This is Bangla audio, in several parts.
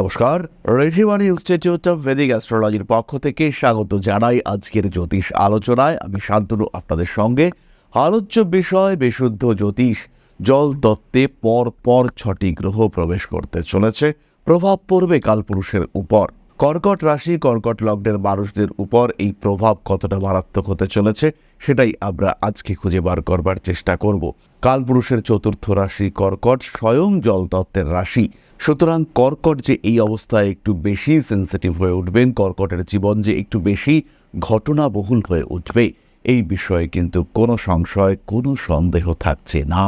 নমস্কার ঋষিবাণী ইনস্টিটিউট অফ ভেদিক অ্যাস্ট্রোলজির পক্ষ থেকে স্বাগত জানাই আজকের জ্যোতিষ আলোচনায়। আমি শান্তনু, আপনাদের সঙ্গে। আলোচ্য বিষয়, বিশুদ্ধ জ্যোতিষ, জল তত্ত্বে পর পর ছটি গ্রহ প্রবেশ করতে চলেছে। প্রভাব পড়বে কালপুরুষের উপর। কর্কট রাশি, কর্কট লগ্নের মানুষদের উপর এই প্রভাব কতটা মারাত্মক হতে চলেছে, সেটাই আমরা আজকে খুঁজে বার করবার চেষ্টা করব। কালপুরুষের চতুর্থ রাশি কর্কট, স্বয়ং জলতত্ত্বের রাশি। সুতরাং কর্কট যে এই অবস্থায় একটু বেশি সেন্সিটিভ হয়ে উঠবেন, কর্কটের জীবন যে একটু বেশি ঘটনাবহুল হয়ে উঠবে, এই বিষয়ে কিন্তু কোনো সংশয়, কোনো সন্দেহ থাকছে না।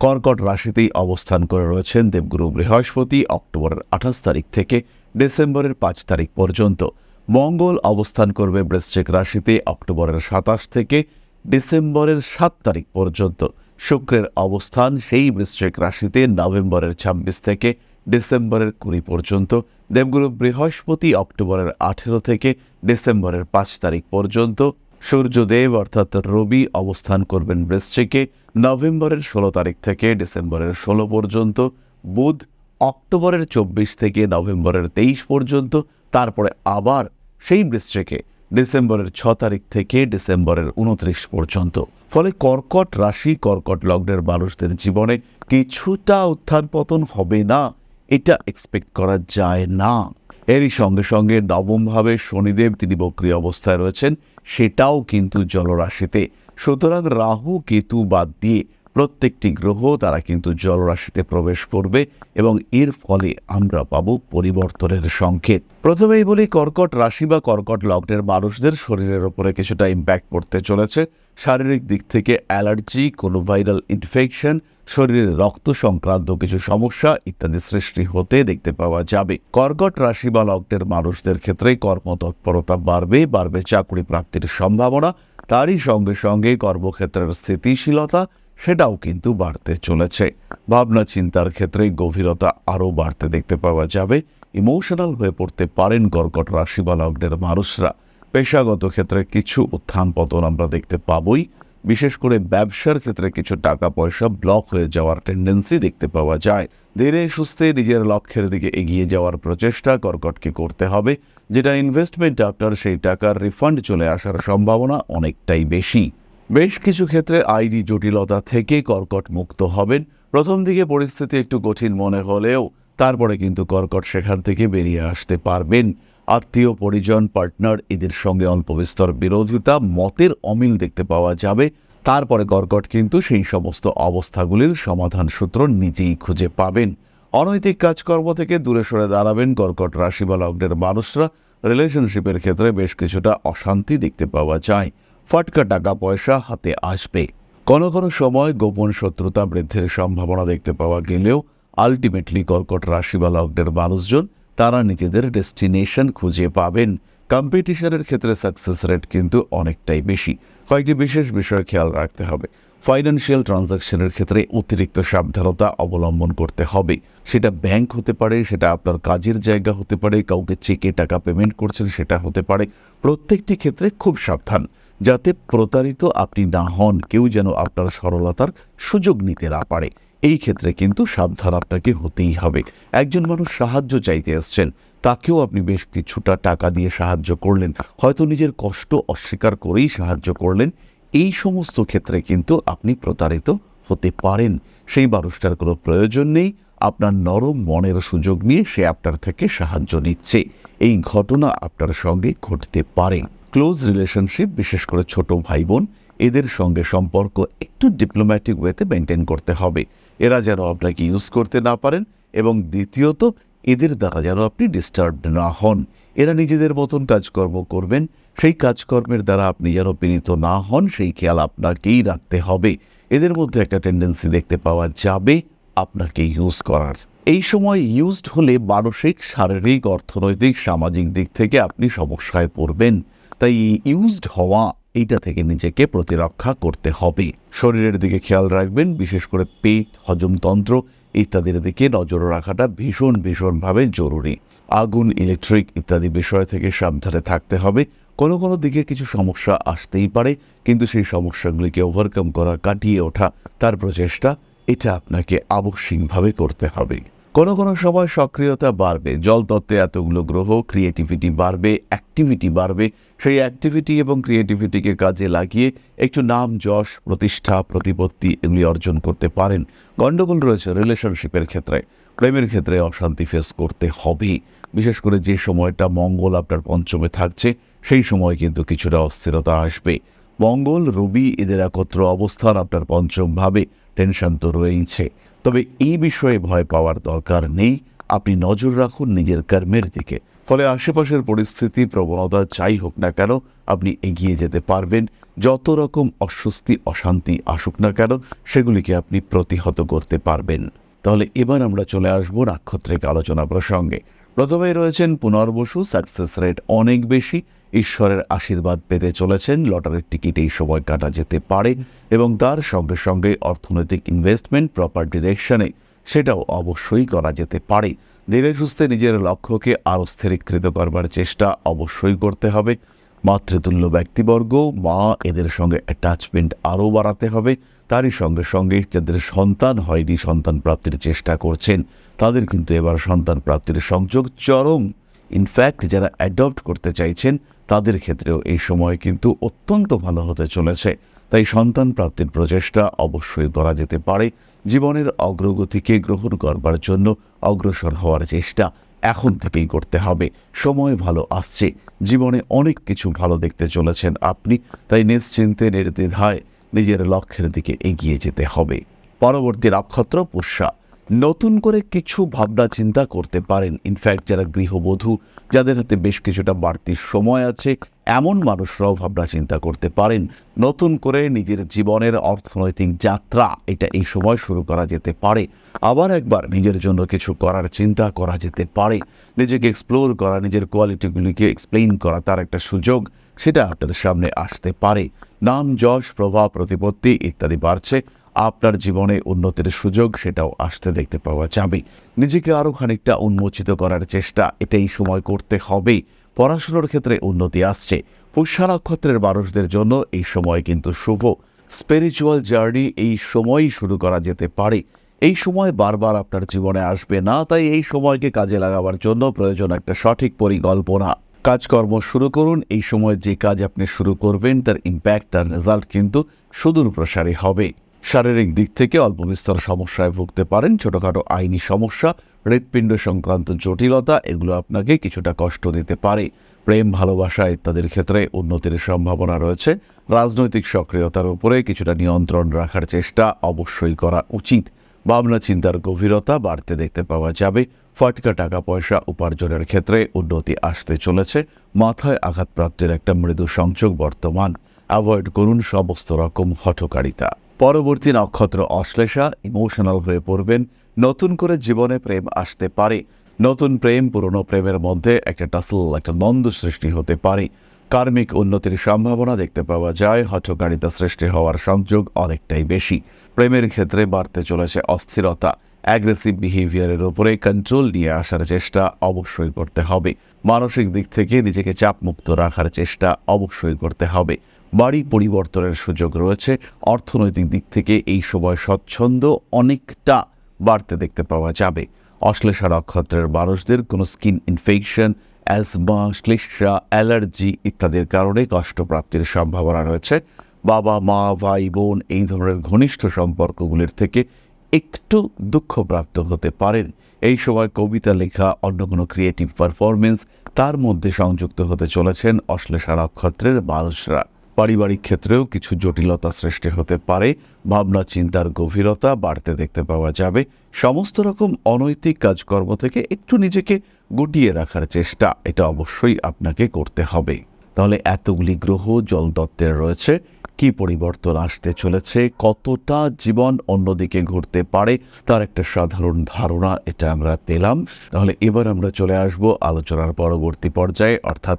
কর্কট রাশিতেই অবস্থান করে রয়েছেন দেবগুরু বৃহস্পতি, অক্টোবরের আঠাশ তারিখ থেকে। ডিসেম্বরের পাঁচ তারিখ পর্যন্ত। মঙ্গল অবস্থান করবে বৃশ্চিক রাশিতে অক্টোবরের সাতাশ থেকে ডিসেম্বরের সাত তারিখ পর্যন্ত। শুক্রের অবস্থান সেই বৃশ্চিক রাশিতে নভেম্বরের ছাব্বিশ থেকে ডিসেম্বরের কুড়ি পর্যন্ত। দেবগুরু বৃহস্পতি অক্টোবরের আঠেরো থেকে ডিসেম্বরের পাঁচ তারিখ পর্যন্ত। সূর্যদেব অর্থাৎ রবি অবস্থান করবেন বৃশ্চিকে। নভেম্বরের ষোলো তারিখ থেকে ডিসেম্বরের ষোলো পর্যন্ত। বুধ অক্টোবরের চব্বিশ থেকে নভেম্বরের তেইশ পর্যন্ত, তারপরে আবার সেই বৃশ্চিকে ডিসেম্বরের ছ তারিখ থেকে ডিসেম্বরের উনত্রিশ পর্যন্ত। ফলে কর্কট রাশি, কর্কট লগ্নের মানুষদের জীবনে কিছুটা উত্থান পতন হবে না, এটা এক্সপেক্ট করা যায় না। এরই সঙ্গে সঙ্গে নবমভাবে শনিদেব তিনি বক্রিয় অবস্থায় রয়েছেন, সেটাও কিন্তু জলরাশিতে। সুতরাং রাহু, কেতু বাদ দিয়ে প্রত্যেকটি গ্রহ তারা কিন্তু জলরাশিতে প্রবেশ করবে এবং এর ফলে আমরা পাবো পরিবর্তনের সংকেত। প্রথমেই বলি কর্কট রাশি বা কর্কট লগ্নের মানুষদের শরীরের ওপরে কিছুটা ইম্প্যাক্ট পড়তে চলেছে। শারীরিক দিক থেকে অ্যালার্জি, কোনো ভাইরাল ইনফেকশন শরীরের রক্ত সংক্রান্ত কিছু সমস্যা ইত্যাদি সৃষ্টি হতে দেখতে পাওয়া যাবে। কর্কট রাশি বা লগ্নের মানুষদের ক্ষেত্রে কর্মতৎপরতা বাড়বে বাড়বে চাকরি প্রাপ্তির সম্ভাবনা। তারই সঙ্গে সঙ্গে কর্মক্ষেত্রের স্থিতিশীলতা সেটাও কিন্তু বাড়তে চলেছে। ভাবনা চিন্তার ক্ষেত্রে গভীরতা আরও বাড়তে দেখতে পাওয়া যাবে। ইমোশনাল হয়ে পড়তে পারেন কর্কট রাশি বা লগ্নের মানুষরা। পেশাগত ক্ষেত্রে কিছু উত্থান পতন আমরা দেখতে পাবই। বিশেষ করে ব্যবসার ক্ষেত্রে কিছু টাকা পয়সা ব্লক হয়ে যাওয়ার টেন্ডেন্সি দেখতে পাওয়া যায়। ধীরে সুস্থে নিজের লক্ষ্যের দিকে এগিয়ে যাওয়ার প্রচেষ্টা কর্কটকে করতে হবে। যেটা ইনভেস্টমেন্ট আপনার সেই টাকার রিফান্ড চলে আসার সম্ভাবনা অনেকটাই বেশি। বেশ কিছু ক্ষেত্রে আইডি জটিলতা থেকে কর্কট মুক্ত হবেন। প্রথম দিকে পরিস্থিতি একটু কঠিন মনে হলেও তারপরে কিন্তু কর্কট সেখান থেকে বেরিয়ে আসতে পারবেন। আত্মীয়, পরিজন, পার্টনার এদের সঙ্গে অল্প বিস্তর বিরোধিতা, মতের অমিল দেখতে পাওয়া যাবে। তারপরে কর্কট কিন্তু সেই সমস্ত অবস্থাগুলির সমাধান সূত্র নিজেই খুঁজে পাবেন। অনৈতিক কাজকর্ম থেকে দূরে সরে দাঁড়াবেন কর্কট রাশি বা লগ্নের মানুষরা। রিলেশনশিপের ক্ষেত্রে বেশ কিছুটা অশান্তি দেখতে পাওয়া যায়। ফটকা টাকা পয়সা হাতে আসবে। কোনো কোনো সময় গোপন শত্রুতা বৃদ্ধির সম্ভাবনা দেখতে পাওয়া গেলেও আলটিমেটলি কর্কট রাশি বা মানুষজন, তারা নিজেদের ডেস্টিনেশন খুঁজে পাবেন। কম্পিটিশনের ক্ষেত্রে সাকসেস রেট কিন্তু অনেকটাই বেশি। কয়েকটি বিশেষ বিষয় খেয়াল রাখতে হবে। ফাইন্যান্সিয়াল ট্রানজাকশনের ক্ষেত্রে অতিরিক্ত সাবধানতা অবলম্বন করতে হবে। সেটা ব্যাংক হতে পারে, সেটা আপনার কাজের জায়গা হতে পারে, কাউকে চেকে টাকা পেমেন্ট করছেন সেটা হতে পারে। প্রত্যেকটি ক্ষেত্রে খুব সাবধান, যাতে প্রতারিত আপনি না হন, কেউ যেন আপনার সরলতার সুযোগ নিতে না পারে। এই ক্ষেত্রে কিন্তু সাবধান আপনাকে হতেই হবে। একজন মানুষ সাহায্য চাইতে এসছেন, তাকেও আপনি বেশ কিছুটা টাকা দিয়ে সাহায্য করলেন। হয়তো নিজের কষ্ট অস্বীকার করেই সাহায্য করলেন এই সমস্ত ক্ষেত্রে কিন্তু আপনি প্রতারিত হতে পারেন। সেই মানুষটার কোনো প্রয়োজন নেই। আপনার নরম মনের সুযোগ নিয়ে সে আপনার থেকে সাহায্য নিচ্ছে। এই ঘটনা আপনার সঙ্গে ঘটতে পারে। ক্লোজ রিলেশনশিপ, বিশেষ করে ছোট ভাই বোন এদের সঙ্গে সম্পর্ক একটু ডিপ্লোম্যাটিক ওয়েতে মেনটেন করতে হবে। এরা যেন আপনাকে ইউজ করতে না পারেন এবং দ্বিতীয়ত, এদের দ্বারা যেন আপনি ডিস্টার্ব না হন। এরা নিজেদের মতন কাজকর্ম করবেন সেই কাজকর্মের দ্বারা আপনি যেন পীড়িত না হন, সেই খেয়াল আপনাকেই রাখতে হবে। এদের মধ্যে একটা টেন্ডেন্সি দেখতে পাওয়া যাবে আপনাকে ইউজ করার। এই সময় ইউজড হলে মানসিক, শারীরিক, অর্থনৈতিক, সামাজিক দিক থেকে আপনি সমস্যায় পড়বেন। তাই ইউজড হওয়া এইটা থেকে নিজেকে প্রতিরক্ষা করতে হবে। শরীরের দিকে খেয়াল রাখবেন, বিশেষ করে পেট হজমতন্ত্র ইত্যাদির দিকে নজর রাখাটা ভীষণ, ভীষণভাবে জরুরি। আগুন ইলেকট্রিক ইত্যাদি বিষয় থেকে সাবধানে থাকতে হবে। কোনো কোনো দিকে কিছু সমস্যা আসতেই পারে, কিন্তু সেই সমস্যাগুলিকে ওভারকাম করা, কাটিয়ে ওঠা তার প্রচেষ্টা, এটা আপনাকে আবশ্যিকভাবে করতে হবে। কোনো কোনো সময় সক্রিয়তা বাড়বে জলতত্ত্বে এতগুলো গ্রহ ক্রিয়েটিভিটি বাড়বে অ্যাক্টিভিটি বাড়বে, সেই অ্যাক্টিভিটি এবং ক্রিয়েটিভিটিকে কাজে লাগিয়ে একটু নাম, যশ, প্রতিষ্ঠা, প্রতিপত্তি এগুলি অর্জন করতে পারেন। গণ্ডগোল রয়েছে রিলেশনশিপের ক্ষেত্রে, প্রেমের ক্ষেত্রে অশান্তি ফেস করতে হবে বিশেষ করে যে সময়টা মঙ্গল আপনার পঞ্চমে থাকছে, সেই সময় কিন্তু কিছুটা অস্থিরতা আসবে। মঙ্গল, রবি এদের একত্র অবস্থান আপনার পঞ্চম ভাবে টেনশন তো রয়েইছে। তবে এই বিষয়ে ভয় পাওয়ার দরকার নেই। আপনি নজর রাখুন নিজের কর্মের দিকে। ফলে আশেপাশের পরিস্থিতি, প্রবণতা যাই হোক না কেন, আপনি এগিয়ে যেতে পারবেন। যত রকম অস্বস্তি, অশান্তি আসুক না কেন, সেগুলিকে আপনি প্রতিহত করতে পারবেন। তাহলে এবার আমরা চলে আসব নাক্ষত্রিক আলোচনা প্রসঙ্গে। প্রথমেই রয়েছেন পুনর্বসু সাকসেস রেট অনেক বেশি, ঈশ্বরের আশীর্বাদ পেতে চলেছেন, লটারির টিকিট এই সময় কাটা যেতে পারে এবং তার সঙ্গে সঙ্গে অর্থনৈতিক ইনভেস্টমেন্ট প্রপার ডিরেকশনে সেটাও অবশ্যই করা যেতে পারে। ধীরে সুস্থে নিজের লক্ষ্যকে আরও স্থিরীকৃত করবার চেষ্টা অবশ্যই করতে হবে। মাতৃতুল্য ব্যক্তিবর্গ, মা, এদের সঙ্গে অ্যাটাচমেন্ট আরও বাড়াতে হবে। তারই সঙ্গে সঙ্গে যাদের সন্তান হয়নি, সন্তান প্রাপ্তির চেষ্টা করছেন, তাদের কিন্তু এবার সন্তান প্রাপ্তির সংযোগ চরম। ইনফ্যাক্ট যারা অ্যাডপ্ট করতে চাইছেন, তাদের ক্ষেত্রেও এই সময় কিন্তু অত্যন্ত ভালো হতে চলেছে। তাই সন্তান প্রাপ্তির প্রচেষ্টা অবশ্যই করা যেতে পারে। জীবনের অগ্রগতিকে গ্রহণ করবার জন্য অগ্রসর হওয়ার চেষ্টা এখন থেকেই করতে হবে। সময় ভালো আসছে। জীবনে অনেক কিছু ভালো দেখতে চলেছেন আপনি। তাই নিশ্চিন্তে নির্দ্বিধায় নিজের লক্ষ্যের দিকে এগিয়ে যেতে হবে। পরবর্তী নক্ষত্র পুষ্যা। নতুন করে কিছু ভাবনা চিন্তা করতে পারেন। ইনফ্যাক্ট যারা গৃহবধূ, যাদের হাতে বেশ কিছুটা বাড়তি সময় আছে, এমন মানুষরাও ভাবনা চিন্তা করতে পারেন। নতুন করে নিজের জীবনের অর্থনৈতিক যাত্রা, এটা এই সময় শুরু করা যেতে পারে। আবার একবার নিজের জন্য কিছু করার চিন্তা করা যেতে পারে। নিজেকে এক্সপ্লোর করা, নিজের কোয়ালিটিগুলিকে এক্সপ্লেইন করা তার একটা সুযোগ, সেটা আপনাদের সামনে আসতে পারে। নাম, যশ, প্রভাব, প্রতিপত্তি ইত্যাদি বাড়ছে। আপনার জীবনে উন্নতির সুযোগ, সেটাও আসতে দেখতে পাওয়া যাবে। নিজেকে আরও খানিকটা উন্মোচিত করার চেষ্টা এটাই সময় করতে হবে। পড়াশুনোর ক্ষেত্রে উন্নতি আসছে। পুষ্যা নক্ষত্রের মানুষদের জন্য এই সময় কিন্তু শুভ। স্পিরিচুয়াল জার্নি এই সময়ই শুরু করা যেতে পারে। এই সময় বারবার আপনার জীবনে আসবে না, তাই এই সময়কে কাজে লাগাবার জন্য প্রয়োজন একটা সঠিক পরিকল্পনা। কাজকর্ম শুরু করুন, এই সময় যে কাজ আপনি শুরু করবেন, তার ইম্প্যাক্ট তার রেজাল্ট কিন্তু সুদূর প্রসারী হবে। শারীরিক দিক থেকে অল্প বিস্তর সমস্যায় ভুগতে পারেন। ছোটখাটো আইনি সমস্যা, হৃৎপিণ্ড সংক্রান্ত জটিলতা, এগুলো আপনাকে কিছুটা কষ্ট দিতে পারে। প্রেম, ভালোবাসা ইত্যাদির ক্ষেত্রে উন্নতির সম্ভাবনা রয়েছে। রাজনৈতিক সক্রিয়তার উপরে কিছুটা নিয়ন্ত্রণ রাখার চেষ্টা অবশ্যই করা উচিত। ভাবনা, চিন্তার গভীরতা বাড়তে দেখতে পাওয়া যাবে। ফটকা টাকা পয়সা উপার্জনের ক্ষেত্রে উন্নতি আসতে চলেছে। মাথায় আঘাতপ্রাপ্তির একটা মৃদু সংযোগ বর্তমান। অ্যাভয়েড করুন সমস্ত রকম হঠকারিতা। পরবর্তী নক্ষত্র অশ্লেষা ইমোশনাল হয়ে পড়বেন। নতুন করে জীবনে প্রেম আসতে পারে। নতুন প্রেম, পুরনো প্রেমের মধ্যে একটা টাসল একটা দ্বন্দ্ব সৃষ্টি হতে পারে। কার্মিক উন্নতির সম্ভাবনা দেখতে পাওয়া যায়। হঠকারিতা সৃষ্টি হওয়ার সংযোগ অনেকটাই বেশি। প্রেমের ক্ষেত্রে বাড়তে চলেছে অস্থিরতা। অ্যাগ্রেসিভ বিহেভিয়ারের উপরে কন্ট্রোল নিয়ে আসার চেষ্টা অবশ্যই করতে হবে। মানসিক দিক থেকে নিজেকে চাপমুক্ত রাখার চেষ্টা অবশ্যই করতে হবে। বাড়ি পরিবর্তনের সুযোগ রয়েছে। অর্থনৈতিক দিক থেকে এই সময় স্বচ্ছন্দ অনেকটা বাড়তে দেখতে পাওয়া যাবে। অশ্লেষা নক্ষত্রের মানুষদের কোনো স্কিন ইনফেকশন, অ্যাজমা, শ্লেষা, অ্যালার্জি ইত্যাদির কারণে কষ্টপ্রাপ্তির সম্ভাবনা রয়েছে। বাবা, মা, ভাই, বোন এই ধরনের ঘনিষ্ঠ সম্পর্কগুলির থেকে একটু দুঃখপ্রাপ্ত হতে পারেন। এই সময় কবিতা লেখা, অন্য কোনো ক্রিয়েটিভ পারফরমেন্স তার মধ্যে সংযুক্ত হতে চলেছেন অশ্লেষা নক্ষত্রের মানুষরা। পারিবারিক ক্ষেত্রেও কিছু জটিলতা সৃষ্টি হতে পারে। ভাবনা, চিন্তার গভীরতা বাড়তে দেখতে পাওয়া যাবে। সমস্ত রকম অনৈতিক কাজকর্ম থেকে একটু নিজেকে গুটিয়ে রাখার চেষ্টা, এটা অবশ্যই আপনাকে করতে হবে। তাহলে এতগুলি গ্রহ জলতত্ত্বের রয়েছে। কি পরিবর্তন আসতে চলেছে? কতটা জীবন অন্যদিকে ঘুরতে পারে? তার একটা সাধারণ ধারণা এটা আমরা পেলাম। তাহলে এবার আমরা চলে আসব আলোচনার পরবর্তী পর্যায়ে, অর্থাৎ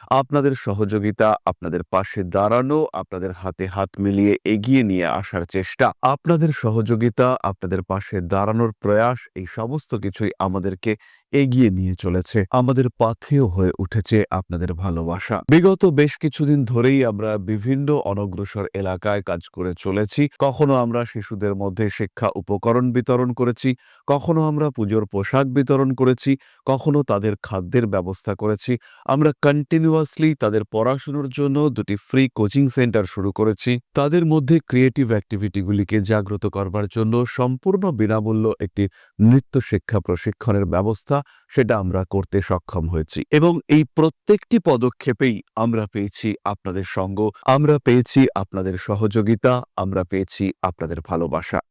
আপনাদের সহযোগিতা, আপনাদের পাশে দাঁড়ানো, আপনাদের হাতে হাত মিলিয়ে এগিয়ে নিয়ে আসার চেষ্টা, আপনাদের সহযোগিতা, আপনাদের পাশে দাঁড়ানোর প্রয়াস, এই সমস্ত কিছুই আমাদেরকে এগিয়ে নিয়ে চলেছে। আমাদের পাথেও হয়ে উঠেছে আপনাদের ভালোবাসা। বিগত বেশ কিছুদিন ধরেই আমরা বিভিন্ন অনগ্রসর এলাকায় কাজ করে চলেছি। কখনো আমরা শিশুদের মধ্যে শিক্ষা উপকরণ বিতরণ করেছি, কখনো আমরা পুজোর পোশাক বিতরণ করেছি, কখনো তাদের খাদ্যের ব্যবস্থা করেছি। আমরা কন্টিনিউয়াসলি তাদের পড়াশুনোর জন্য দুটি ফ্রি কোচিং সেন্টার শুরু করেছি। তাদের মধ্যে ক্রিয়েটিভ অ্যাক্টিভিটিগুলিকে জাগ্রত করবার জন্য সম্পূর্ণ বিনামূল্য একটি নৃত্য শিক্ষা প্রশিক্ষণের ব্যবস্থা সেটা আমরা করতে সক্ষম হয়েছি এবং এই প্রত্যেকটি পদক্ষেপেই আমরা পেয়েছি আপনাদের সঙ্গ, আমরা পেয়েছি আপনাদের সহযোগিতা, আমরা পেয়েছি আপনাদের ভালোবাসা।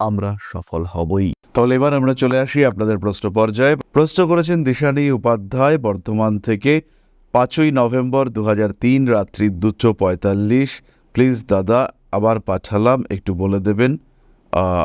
আমরা সফল হবই। তাহলে এবার আমরা চলে আসি আপনাদের প্রশ্ন পর্যায়ে। প্রশ্ন করেছেন দিশানি উপাধ্যায়, বর্ধমান থেকে পাঁচই নভেম্বর দু তিন রাত্রি দুটো পঁয়তাল্লিশ। প্লিজ দাদা, আবার পাঠালাম, একটু বলে দেবেন।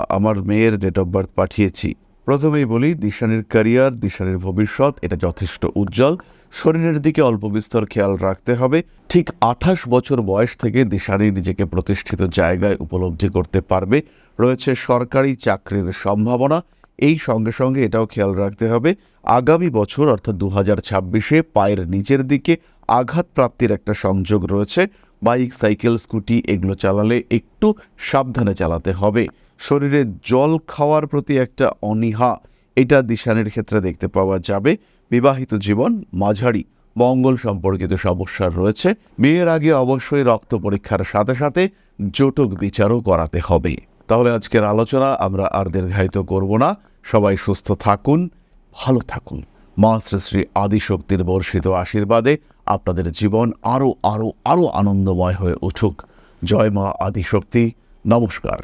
আমার মেয়ের ডেট অফ বার্থ পাঠিয়েছি। প্রথমেই বলি, দিশানির ক্যারিয়ার, দিশানির ভবিষ্যৎ, এটা যথেষ্ট উজ্জ্বল। শরীরের দিকে অল্প বিস্তর খেয়াল রাখতে হবে। ঠিক আঠাশ বছর বয়স থেকে দিশানি নিজেকে প্রতিষ্ঠিত জায়গায় উপলব্ধি করতে পারবে। রয়েছে সরকারি চাকরির সম্ভাবনা। এই সঙ্গে সঙ্গে এটাও খেয়াল রাখতে হবে, আগামী বছর অর্থাৎ দু হাজার ছাব্বিশে পায়ের নিচের দিকে আঘাত প্রাপ্তির একটা সংযোগ রয়েছে। বাইক, সাইকেল, স্কুটি এগুলো চালালে একটু সাবধানে চালাতে হবে। শরীরে জল খাওয়ার প্রতি একটা অনীহা এটা দিশানের ক্ষেত্রে দেখতে পাওয়া যাবে। বিবাহিত জীবন, মাঝারি মঙ্গল সম্পর্কিত সমস্যার রয়েছে। বিয়ের আগে অবশ্যই রক্ত পরীক্ষার সাথে সাথে জটক বিচারও করাতে হবে। তাহলে আজকের আলোচনা আমরা আর দীর্ঘায়িত করব না। সবাই সুস্থ থাকুন, ভালো থাকুন। মা শ্রী শ্রী আদিশক্তির বর্ষিত আশীর্বাদে আপনাদের জীবন আরও আরও আরও আনন্দময় হয়ে উঠুক। জয় মা আদিশক্তি। নমস্কার।